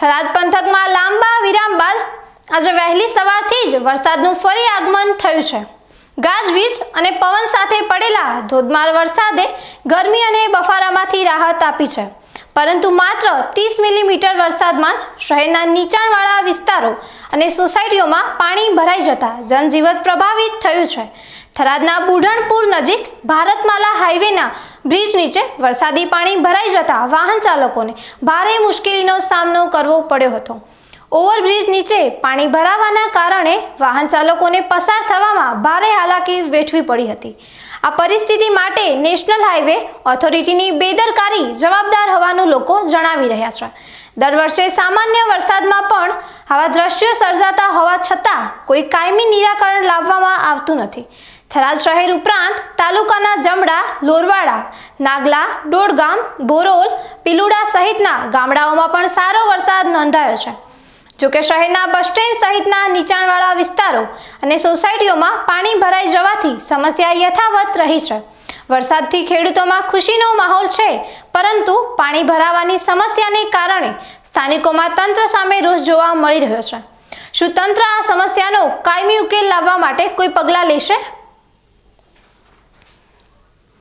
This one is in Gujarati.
થરાદ પંથકમાં લાંબા વિરામ બાદ આજે વહેલી સવારથી જ વરસાદનું ફરી આગમન થયું છે. ગાજવીજ અને પવન સાથે પડેલા ધોધમાર વરસાદે ગરમી અને બફારામાંથી રાહત આપી છે. પરંતુ માત્ર ત્રીસ મિલીમીટર વરસાદમાં જ શહેરના નીચાણવાળા વિસ્તારો અને સોસાયટીઓમાં પાણી ભરાઈ જતા જનજીવન પ્રભાવિત થયું છે. થરાદના બુઢણપુર નજીક ભારતમાલા હાઈવેના બ્રિજ નીચે વરસાદી પાણી ભરાઈ જતા વાહન ચાલકોને ભારે મુશ્કેલીનો સામનો કરવો પડ્યો હતો. ઓવરબ્રિજ નીચે પાણી ભરાવાના કારણે વાહન ચાલકોને પસાર થવામાં ભારે હાલાકી વેઠવી પડી હતી. આ પરિસ્થિતિ માટે નેશનલ હાઈવે ઓથોરિટીની બેદરકારી જવાબદાર હોવાનું લોકો જણાવી રહ્યા છે. દર વર્ષે સામાન્ય વરસાદમાં પણ આવા દ્રશ્યો સર્જાતા હોવા છતાં કોઈ કાયમી નિરાકરણ લાવવામાં આવતું નથી. થરાદ શહેર ઉપરાંત તાલુકાના જમડા, લોરવાડા, નાગલા ડોડગામ બોરોલ, પિલુડા સહિતના ગામડાઓમાં પણ સારો વરસાદ નોંધાયો છે. જોકે શહેરના બસ સ્ટેન્ડ સહિતના નીચાણવાળા વિસ્તારો અને સોસાયટીઓમાં પાણી ભરાઈ જવાથી સમસ્યા યથાવત રહી છે. વરસાદથી ખેડૂતોમાં ખુશીનો માહોલ છે, પરંતુ પાણી ભરાવાની સમસ્યાને કારણે સ્થાનિકોમાં તંત્ર સામે રોષ જોવા મળી રહ્યો છે. શું તંત્ર આ સમસ્યાનો કાયમી ઉકેલ લાવવા માટે કોઈ પગલાં લેશે?